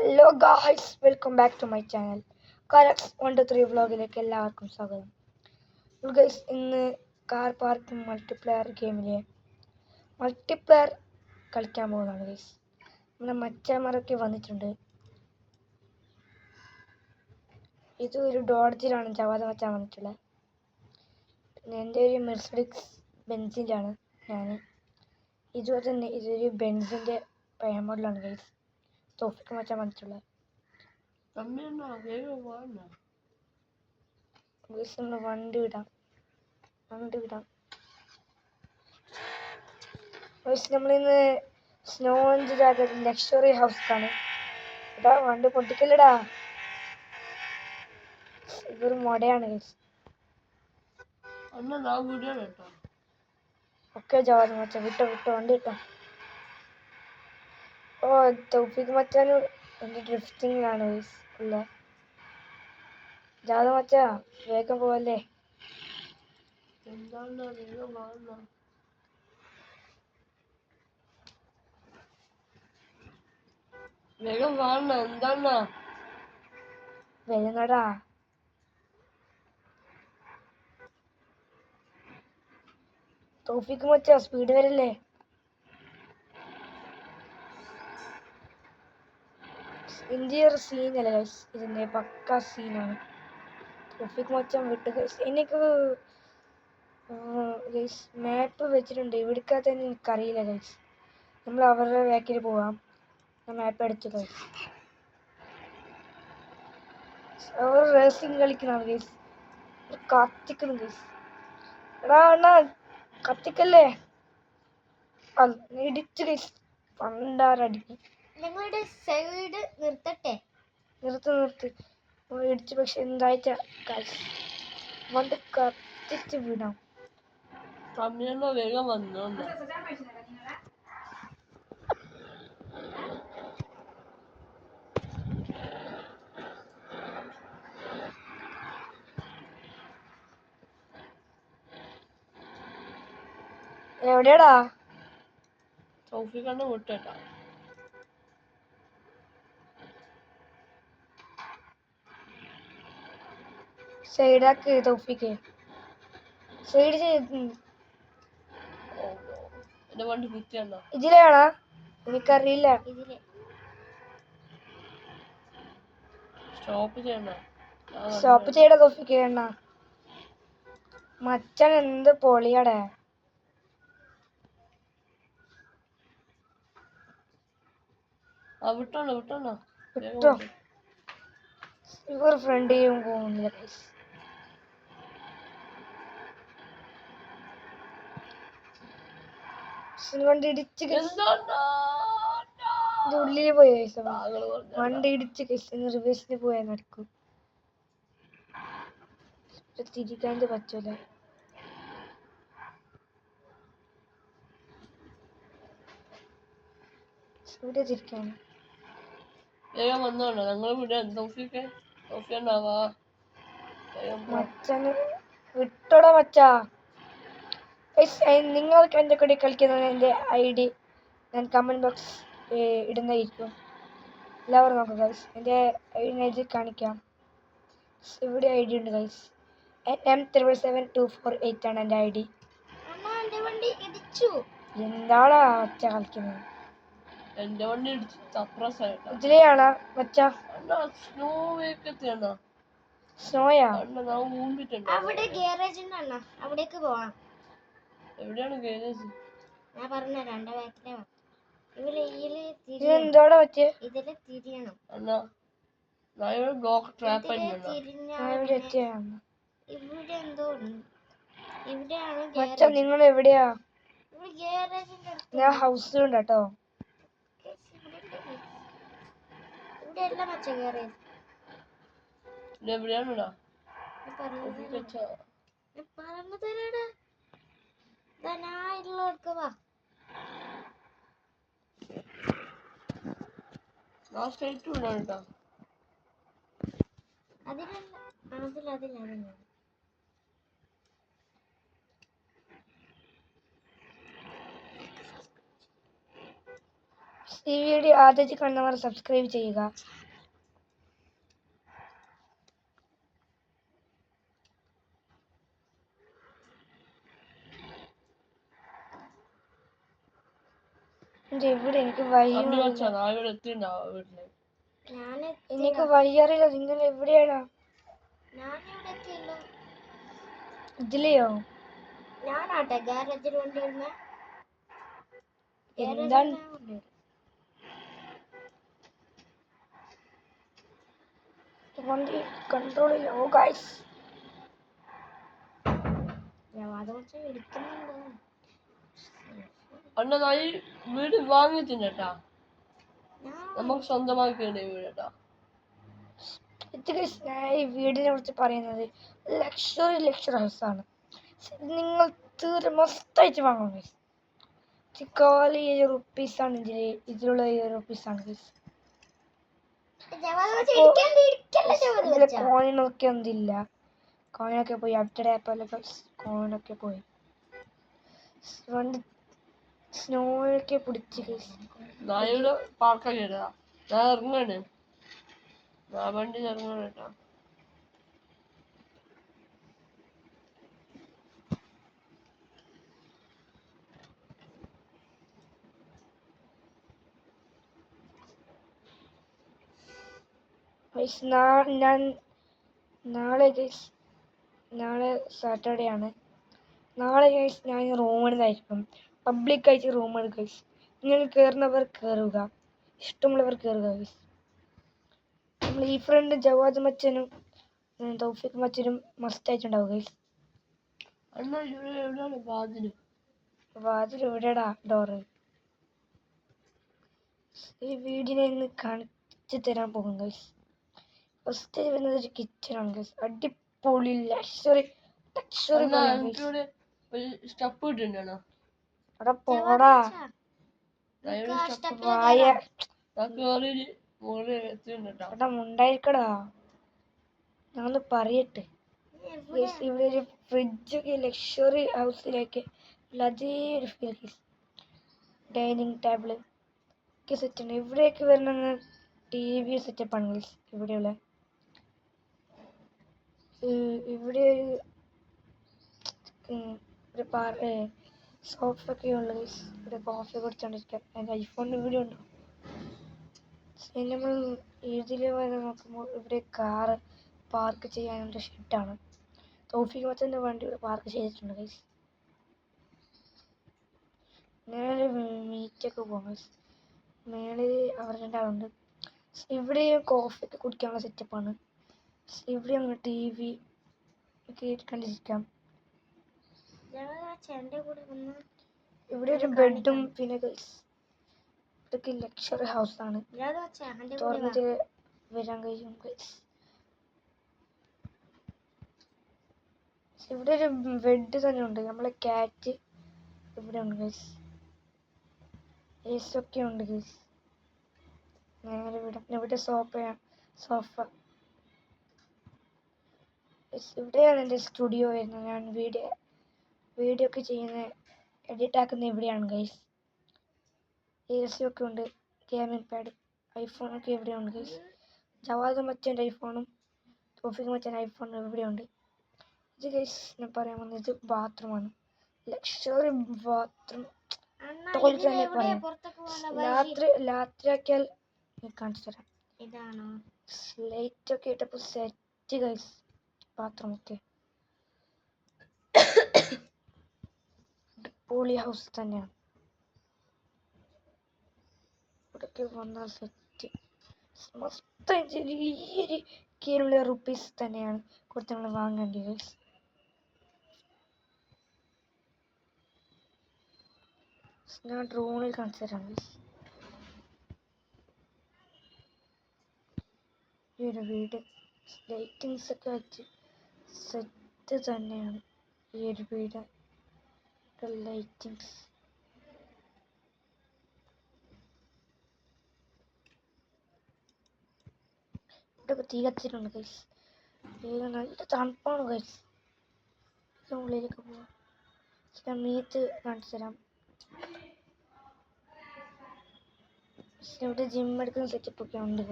Hello guys welcome back to my channel Carax one two three വ്ളോഗിലേക്ക് എല്ലാവർക്കും സ്വാഗതം. Guys ഇന്ന് കാർ പാർക്കിംഗ് മൾട്ടിപ്ലെയർ ഗെയിമിലെ മൾട്ടിപ്ലെയർ കളിക്കാൻ പോകുന്നതാണ് ഗൈസ് നമ്മുടെ മച്ചമാരൊക്കെ വന്നിട്ടുണ്ട്. ഇത് ഒരു ഡോഡ്ജിലാണ് ജവാദ മച്ചാൻ വന്നിട്ടുള്ളത്. പിന്നെ എന്റെ ഒരു മെർസഡിക്സ് ബെൻസിന്റെയാണ് ഞാൻ ഇതുപോലെ തന്നെ ഇതൊരു ബെൻസിന്റെ മോഡലാണ് ഗൈസ് തോഫിക്ക് മച്ചാൻ വന്നിട്ടുള്ളത് വണ്ടി വിടാം. വണ്ടി വിടാം. നമ്മളിന്ന് സ്നോ ലക്ഷറി ഹൗസിലാണ് എടാ വണ്ടി പൊട്ടിക്കല്ലടാ. ഇതൊരു മൊടയാണ് ഓക്കെ കേട്ടോ. ജവാദ് മച്ച വിട്ടോ വിട്ടോ വണ്ടി വിട്ടോ. ഓ തൗഫീഖ് മച്ചാൻ എന്റെ ഡ്രിഫ്റ്റിങ്ങിലാണ് ഉള്ള ജാത മച്ചാ? വേഗം പോവല്ലേ? എന്താണ് വേഗം വാണ വേഗം വാണ എന്താണ് വരുന്നടാ. തോഫിക്ക് മച്ചാ സ്പീഡ് വരല്ലേ? ഇന്ത്യർ സീനല്ല ഗൈസ് ഇതിന്റെ പക്ക സീനാണ് ട്രഫിക് മൊച്ചം വിട്ട് ഗൈസ് എനിക്ക് ഗൈസ് മാപ്പ് വെച്ചിട്ടുണ്ട്. ഇവിടുക്കാ തന്നെ എനിക്കറിയില്ല ഗൈസ് നമ്മൾ അവരുടെ ബാക്കിൽ പോവാം. ഞാൻ മാപ്പ് എടുത്തു ഗൈസ് അവർ റേസിംഗ് കളിക്കുന്നതാണ് ഗൈസ് കത്തിക്കുന്നു ഗൈസ് എടാ അണ്ണാ കത്തിക്കല്ലേ? ഇടിച്ച് ഗൈസ് പണ്ടാരടിക്കും നിങ്ങളുടെ സൈഡ് നിർത്തട്ടെ? നിർത്തു നിർത്ത്. ഇടിച്ച് പക്ഷെ എന്തായിട്ട്? ഗൈസ് വണ്ട് കത്തിച്ച് വിടാം. അമ്മയെന്നാ വേഗം വന്നോണ്ട എവിടെയാടാ? സൗഫിക്കണ്ണ വിട്ടേട്ടാ സൈഡാക്ക് തൗഫിക്ക് സൈഡ് ഇതിലാണോ? എനിക്കറിയില്ല. ഇതിൽ. സ്റ്റോപ്പ് ചെയ്യട മച്ചൻ എണ്ണ മച്ചാൻ എന്ത് പൊളിയാടേ. വിട്ടോ. വിട്ടോ ഇവർ ഫ്രണ്ടിലും പോകുന്നില്ല വണ്ടി ഇടിച്ച് ഉള്ളിൽ പോയി പറഞ്ഞ വണ്ടി ഇടിച്ച് കഴിച്ച് റിവേഴ്സിന് പോയാൽ നടക്കും. തിരിക്കാണ്ട് പറ്റൂല. ഇവിടെ തിരിക്കാണ് വേഗം വന്നോണ്ട ഞങ്ങൾ ഇവിടെ വേഗം പോ. മച്ചാന് വിട്ടോടാ മച്ചാ. Guys, നിങ്ങൾക്ക് എന്റെ കൂടെ കളിക്കുന്നതിന്റെ ഐ ഡി ഞാൻ കമന്റ് ബോക്സ് ഇടുന്നതായിരിക്കും. എല്ലാവരും നോക്കുക ഗൈസ് എന്റെ ഐ ഡി കാണിക്കാം. ഇവിടെ ഐ ഡി ഉണ്ട് guys M triple seven two four eight ആണ് എന്റെ ഐ ഡി. എന്താടാ ഒച്ച കളിക്കുന്നത് എന്റെ വണ്ടി ഇതിലെയാണോ മച്ച? സ്നോ സ്നോയാ അവിടെ ഗാരേജ് ഉണ്ട് അണ്ണാ അവിടേക്ക് പോവാം എവിടെയാണ് ഗേരേജ് ഞാൻ പറഞ്ഞ എന്റെ ബാക്കിലെ ഇവിടെ ഇതിൽ തിരിയണം. പറ്റിയ? ഇതിൽ ഇവിടെ എന്തോ ഇവിടെയാണ് മച്ച നിങ്ങൾ എവിടെയാ? ഞാൻ ഹൗസിലുണ്ട് കേട്ടോ ഇവിടെ മച്ച ഞാൻ വാ സ്ട്രൈറ്റ് കേട്ടോ അതിലല്ല. അതിൽ ഈ വീഡിയോ ആദ്യത്തെ കണ്ടവർ സബ്സ്ക്രൈബ് ചെയ്യുക. ഇവിടെ എനിക്ക് ഞാൻ എനിക്ക് വഴിയറിയില്ല. നിങ്ങൾ ഞാൻ എത്തിയല്ലോ. ഇതിലെയോ? ഞാനാട്ടെ ഗാരേജിൽ വണ്ടി വരുന്നേ എന്താണ്? വണ്ടി കൺട്രോൾ ഇല്ല. ഓ ഗൈസ് അത് കുറച്ച് ഇരിക്കുന്നുണ്ടോ അണ്ണ നായി വീട് വാങ്ങിയിട്ടുണ്ട് കേട്ടാ നമുക്ക് സ്വന്തമാക്കേണ്ട വീട് കേട്ടാ ഇത് guys, ഞാൻ ഈ വീടിനെ കുറിച്ച് പറയുന്നത് ലക്ഷറി ലക്ഷറി ഹൗസ് ആണ്. നിങ്ങൾ തീരെ മസ്തായിട്ട് വാങ്ങണം ഗൈസ് കാലി ഏഴ് റുപ്പീസ് ആണ് ഇതിൽ ഇതിലുള്ള ഏഴ് റുപ്പീസ് ആണ് ഗൈസ് കോയിനൊക്കെ ഒന്നില്ല കോയിനൊക്കെ പോയി അവിടെ പോലെ കോയിനൊക്കെ പോയി. വണ്ടി സ്നോയൊക്കെ പിടിച്ച് നായയുടെ പാർക്കാക്കി കേട്ടാ ഞാൻ ഇറങ്ങാണ്. ഞാൻ വണ്ടി ഇറങ്ങാണ് കേട്ടാ. ഞാൻ നാളെ ഗൈസ് നാളെ സാറ്റർഡേ ആണ്. നാളെ ഗൈസ് ഞാൻ റൂമിൽ എടുത്തായിരിക്കും പബ്ലിക്കായിട്ട് റൂം എടുക്കും ഗൈസ് നിങ്ങൾ കയറുന്നവർ കയറുക ഇഷ്ടമുള്ളവർ കയറുക ഗൈസ് നമ്മൾ ഈ ഫ്രണ്ട് ജവാദ് മച്ചനും തൗഫിക് മച്ചനും മസ്റ്റായിട്ടുണ്ടാവും ഗൈസ് വാതിൽ എവിടെയാടാ? ഡോറ് ഈ വീടിനെ ഇന്ന് കാണിച്ചു തരാൻ പോകും ഗൈസ് ഫസ്റ്റ് വരുന്നത് ഒരു കിച്ചണാണ് ഗൈസ് അടിപൊളി ലക്ഷറി ലക്ഷറി അണ്ണ എനിക്കിവിടെ അവിടെ പോടാ. വായ. അവിടെ മുണ്ടായിരിക്കടാ. ഞാനൊന്ന് പറയട്ടെ. ഇവിടെ ഒരു ഫ്രിഡ്ജൊക്കെ ലക്ഷറി ഹൗസിലേക്ക് അതേ ഒരു ഫീൽ ഡൈനിങ് ടേബിൾ ഒക്കെ സെറ്റ് ഉണ്ട്. ഇവിടെയൊക്കെ വരുന്ന ടി വി സെറ്റപ്പ് ആണ് ഇവിടെയുള്ള. ഇവിടെ ഒരു ഒരു പാർ സോഫ ഒക്കെ ഉള്ള ഗൈസ് ഇവിടെ കോഫി കുടിച്ചോണ്ടിരിക്കാം. എന്റെ ഐഫോണിന്റെ വീഡിയോ ഉണ്ടോ. നമ്മൾ ഇതിൽ വരെ നോക്കുമ്പോൾ ഇവിടെ കാറ് പാർക്ക് ചെയ്യാനുള്ള ഷെഡാണ് തോഫിക്ക് മച്ചന്റെ വണ്ടി ഇവിടെ പാർക്ക് ചെയ്തിട്ടുണ്ട് ഗൈസ് മേലെ മീറ്റൊക്കെ പോകാം ഗൈസ് മേളിൽ അവർ രണ്ടാളുണ്ട്. ഇവിടെ കോഫി ഒക്കെ കുടിക്കാനുള്ള സെറ്റപ്പാണ് ഇവിടെ അങ്ങനെ ടി വി ഒക്കെ കണ്ടിരിക്കാം ജവാദ് വെച്ചാ എന്റെ കൂടെ വന്ന് ഇവിടെ ഒരു ബെഡും പിന്നെ ഇതൊക്കെ ലക്ഷറി ഹൗസ് ആണ് എന്റെ കൂടെ വാ. തുറന്നിട്ട് വരാൻ കഴിയും ഇവിടെ ഒരു ബെഡ് തന്നെ ഉണ്ട്. നമ്മളെ കാറ്റ് ഇവിടെ ഉണ്ട് ഗൈസ് ഏസ് ഒക്കെ ഉണ്ട് ഗൈസ് നേരെ ഇവിടെ ഇവിടെ സോഫയാണ് സോഫ. ഇവിടെയാണ് എന്റെ സ്റ്റുഡിയോ വരുന്നത്. ഞാൻ വീഡിയോ വീഡിയോ ഒക്കെ ചെയ്യുന്ന എഡിറ്റ് ആക്കുന്ന ഇവിടെയാണ് ഗൈസ് എ സി ഒക്കെ ഉണ്ട് ഗെയിമിംഗ് പാഡ് ഐഫോണൊക്കെ ഇവിടെയുണ്ട് ഗൈസ് ജവാദ് മച്ചന്റെ ഐഫോണും തോഫിക് മച്ചന്റെ ഐഫോണും ഇവിടെയുണ്ട്. ഇത് ഗൈസ് ഞാൻ പറയാൻ വന്നത് ബാത്റൂമാണ് ലക്ഷറി ബാത്റൂം ടോയ്ലറ്റ് തന്നെ പറയാം. രാത്രി രാത്രിയാക്കിയാൽ ഞാൻ കാണിച്ചു തരാം. ഒക്കെ ഇട്ടപ്പോൾ സെറ്റ് ഗൈസ് ബാത്റൂം ഒക്കെ അടിപൊളി ഹൗസ് തന്നെയാണ് ഇവിടേക്ക് വന്നാൽ സെറ്റ്. മൊത്തം ചെറിയൊരു കീഴിലുള്ള റുപ്പീസ് തന്നെയാണ് കൊടുത്ത് നമ്മൾ വാങ്ങേണ്ടത് ഞാൻ ഡ്രോണിൽ കാണിച്ചു തരാം ഈ ഒരു വീട് ലൈറ്റിങ്സ് ഒക്കെ വെച്ച് സെറ്റ് തന്നെയാണ് ഈ ഒരു വീട്. ലൈറ്റിങ്സ് ഇതൊക്കെ തീ കത്തിട്ടുണ്ട് ഗൈസ് നല്ല തണുപ്പാണ് ഗൈസ് ഉള്ളിലേക്ക് പോവാം. മീത്ത് കാണിച്ചു തരാം. ഇവിടെ ജിം എടുക്കുന്ന സെറ്റപ്പ് ഒക്കെ ഉണ്ട്.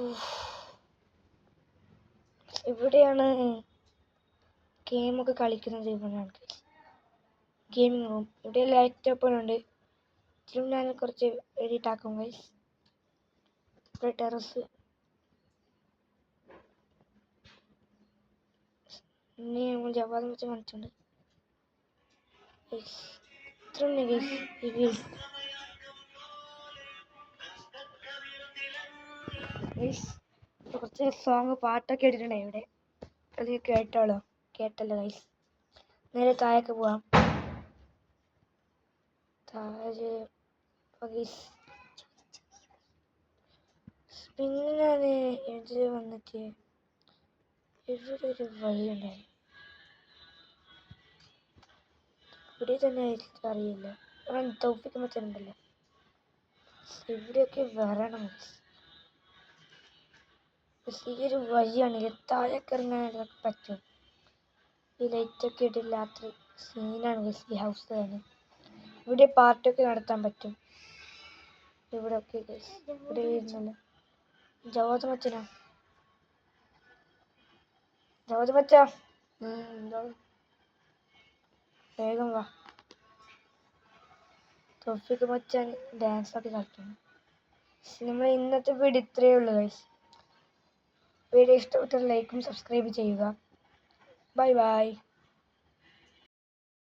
ഉഫ്. ഇവിടെയാണ് ഗെയിമൊക്കെ കളിക്കുന്നത് ഇവിടെയാണ് ഗെയിമിംഗ് റൂം. ഇവിടെ ലാപ്ടോപ്പുകളുണ്ട്. ഇതിലും ഞാൻ കുറച്ച് എഡിറ്റ് ആക്കും ഗൈസ് ഇവിടെ ടെറസ്. ഇനി നമ്മൾ ജവാദം വെച്ച് കാണിച്ചിട്ടുണ്ട് ഇത്രയുണ്ട് ഗൈസ് ഈ വീട് കുറച്ച് സോങ് പാട്ടൊക്കെ ഇട്ടിട്ടുണ്ടായി ഇവിടെ? അത് കേട്ടോളൂ. കേട്ടല്ലോ ഗൈസ് നേരെ താഴേക്ക് പോവാം. താഴെ ഗൈസ് വന്നിട്ട് ഒരു വഴിയുണ്ടായി ഇവിടെ തന്നെ അറിയില്ല. ആ തോപ്പിക്ക് മറ്റുണ്ടല്ലോ ഇവിടെയൊക്കെ വരണം. ഈ ഒരു വഴിയാണ് ഇത് താഴേക്ക് പറ്റും. ഈ ലൈറ്റൊക്കെ ഇട്ട് രാത്രി സീനാണ് ഗസ് ഈ ഹൗസ് തന്നെ. ഇവിടെ പാർട്ടിയൊക്കെ നടത്താൻ പറ്റും. ഇവിടെ ഒക്കെ ഗസ് ഇവിടെ ഇരുന്നല്ലോ ജവാദ് മച്ചനാ ജവാദ് വേഗം വാ. തൊഫിക്ക് മച്ചാൻ ഡാൻസ് ഒക്കെ കളിക്കുന്നു നമ്മൾ ഇന്നത്തെ വീഡിയോ ഇത്രയേ ഉള്ളൂ ഗൈസ് വീഡിയോ ഇഷ്ടപ്പെട്ടാൽ ലൈക്കും സബ്സ്ക്രൈബ് ചെയ്യുക. Bye bye.